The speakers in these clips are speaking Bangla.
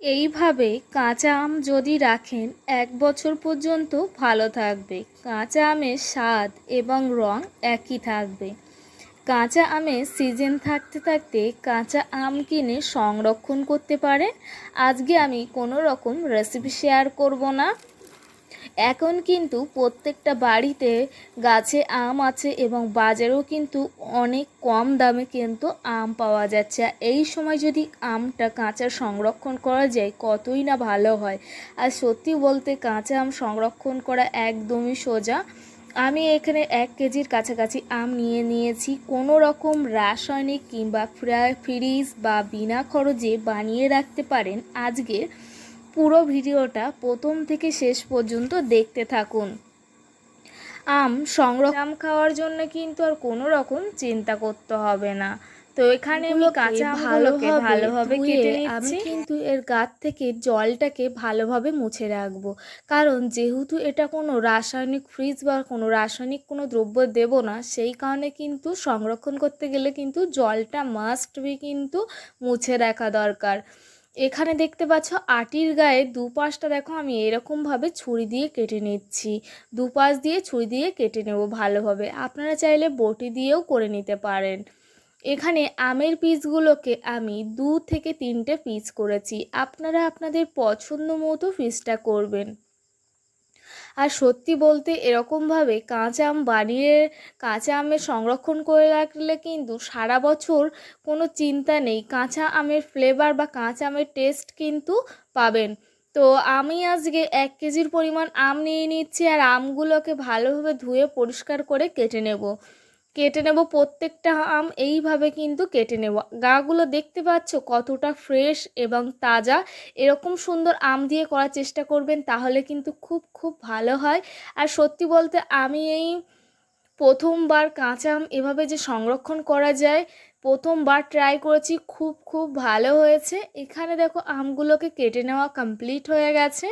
এইভাবে কাঁচা আম যদি রাখেন, এক বছর পর্যন্ত ভালো থাকবে। কাঁচা আমের স্বাদ এবং রং একই থাকবে। কাঁচা আমের সিজন থাকতে থাকতে কাঁচা আম কিনে সংরক্ষণ করতে পারে আজকে আমি কোনো রকম রেসিপি শেয়ার করব না। এখন কিন্তু প্রত্যেকটা বাড়িতে গাছে আম আছে এবং বাজারেও কিন্তু অনেক কম দামে কিন্তু আম পাওয়া যাচ্ছে। এই সময় যদি আমটা কাঁচা সংরক্ষণ করা যায়, কতই না ভালো হয়। আর সত্যি বলতে কাঁচা আম সংরক্ষণ করা একদমই সোজা। আমি এখানে এক কেজির কাছাকাছি আম নিয়ে নিয়েছি। কোনো রকম রাসায়নিক কিংবা ফ্রিজ বা বিনা খরচে বানিয়ে রাখতে পারেন। আজকের পুরো ভিডিওটা প্রথম থেকে শেষ পর্যন্ত দেখতে থাকুন। আম সংরক্ষণ আম খাওয়ার জন্য কিন্তু আর কোনো রকম চিন্তা করতে হবে না। তো এখানে আমি কাঁচা ভালোকে ভালোভাবে কেটে নিচ্ছি। কিন্তু এর গাত থেকে জলটাকে ভালোভাবে মুছে রাখব। কারণ যেহেতু এটা কোনো রাসায়নিক ফ্রিজ বা কোনো রাসায়নিক কোনো দ্রব্য দেব না সেই কারণে কিন্তু সংরক্ষণ করতে গেলে কিন্তু জলটা মাস্ট বি কিন্তু মুছে রাখা দরকার। এখানে দেখতে পাচ্ছ আটির গায়ে দুপাশটা দেখো আমি এরকমভাবে ছুরি দিয়ে কেটে নিচ্ছি। দুপাশ দিয়ে ছুরি দিয়ে কেটে নেব ভালোভাবে। আপনারা চাইলে বটি দিয়েও করে নিতে পারেন। এখানে আমের পিসগুলোকে আমি দু থেকে তিনটে পিস করেছি। আপনারা আপনাদের পছন্দ মতো পিসটা করবেন। আর সত্যি বলতে এরকমভাবে কাঁচা আম বানিয়ে কাঁচা আমের সংরক্ষণ করে রাখলে কিন্তু সারা বছর কোনো চিন্তা নেই। কাঁচা আমের ফ্লেভার বা কাঁচা আমের টেস্ট কিন্তু পাবেন। তো আমি আজকে এক কেজির পরিমাণ আম নিয়ে নিচ্ছি আর আমগুলোকে ভালোভাবে ধুয়ে পরিষ্কার করে কেটে নেব। কেটে নেব প্রত্যেকটা আম, এইভাবে কিন্তু কেটে নেব। গাগুলো দেখতে পাচ্ছ কতটা ফ্রেশ এবং তাজা। এরকম সুন্দর আম দিয়ে করার চেষ্টা করবেন, তাহলে কিন্তু খুব খুব ভালো হয়। আর সত্যি বলতে আমি এই প্রথমবার কাঁচা আম এভাবে যে সংরক্ষণ করা যায়, প্রথমবার ট্রাই করেছি, খুব খুব ভালো হয়েছে। এখানে দেখো আমগুলোকে কেটে নেওয়া কমপ্লিট হয়ে গেছে।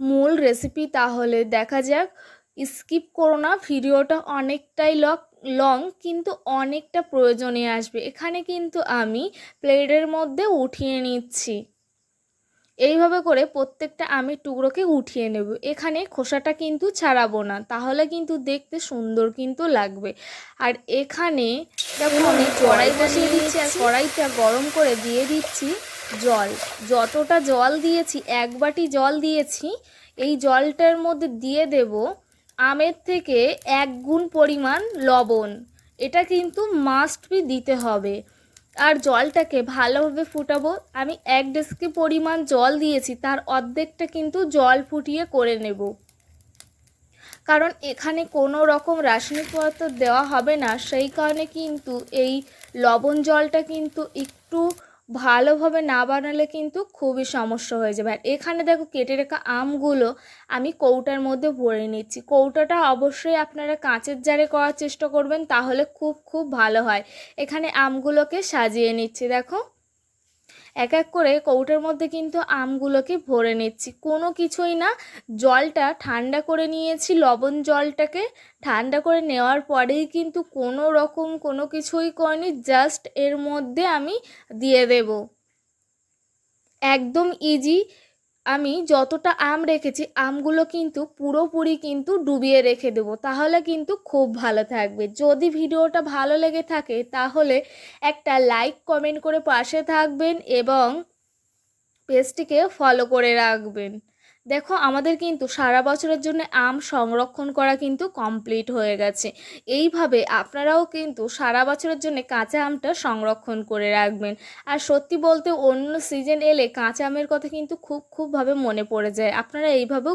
মূল রেসিপি তাহলে দেখা যাক। স্কিপ করো না, ভিডিওটা অনেকটাই লক লং কিন্তু অনেকটা প্রয়োজনে আসবে। এখানে কিন্তু আমি প্লেটের মধ্যে উঠিয়ে নিচ্ছি। এইভাবে করে প্রত্যেকটা আমি টুকরোকে উঠিয়ে নেব। এখানে খোসাটা কিন্তু ছাড়াবো না, তাহলে কিন্তু দেখতে সুন্দর কিন্তু লাগবে। আর এখানে আমি কড়াই বসিয়ে দিচ্ছি, আর কড়াইটা গরম করে দিয়ে দিচ্ছি জল। যতটা জল দিয়েছি, এক বাটি জল দিয়েছি, এই জলটার মধ্যে দিয়ে দেবো আমের থেকে এক গুণ পরিমাণ লবণ। এটা কিন্তু মাস্ট বি দিতে হবে। আর জলটাকে ভালোভাবে ফুটাবো। আমি এক ডেস্কি পরিমাণ জল দিয়েছি, তার অর্ধেকটা কিন্তু জল ফুটিয়ে করে নেব। কারণ এখানে কোনো রকম রাসায়নিক পদার্থ দেওয়া হবে না। সেই কারণে কিন্তু এই লবণ জলটা কিন্তু একটু ভালোভাবে না বানালে কিন্তু খুবই সমস্যা হয়ে যাবে। আর এখানে দেখো কেটে রাখা আমগুলো আমি কৌটার মধ্যে ভরে নিচ্ছি। কৌটাটা অবশ্যই আপনারা কাঁচের জারে করার চেষ্টা করবেন, তাহলে খুব খুব ভালো হয়। এখানে আমগুলোকে সাজিয়ে নিচ্ছি, দেখো। এক এক করে কৌটার মধ্যে কিন্তু আমগুলোকে ভরে নিচ্ছি। কোনো কিছুই না, জলটা ঠান্ডা করে নিয়েছি, লবণ জলটাকে ঠান্ডা করে নেওয়ার পরেই কিন্তু কোনো রকম কোনো কিছুই করিনি, জাস্ট এর মধ্যে আমি দিয়ে দেব। একদম ইজি আমি যতটা আম রেখেছি, আমগুলো কিন্তু পুরোপুরি কিন্তু ডুবিয়ে রেখে দেব। তাহলে কিন্তু খুব ভালো থাকবে। যদি ভিডিওটা ভালো লেগে থাকে, তাহলে একটা লাইক, কমেন্ট করে পাশে থাকবেন এবং পেজটিকে ফলো করে রাখবেন। দেখো, আমাদের কিন্তু সারা বছরের জন্য আম সংরক্ষণ করা কিন্তু কমপ্লিট হয়ে গেছে। এইভাবে আপনারাও কিন্তু সারা বছরের জন্য কাঁচা আমটা সংরক্ষণ করে রাখবেন। আর সত্যি বলতে অন্য সিজন এলে কাঁচা আমের কথা কিন্তু খুব, খুবভাবে মনে পড়ে যায়। আপনারা এইভাবেও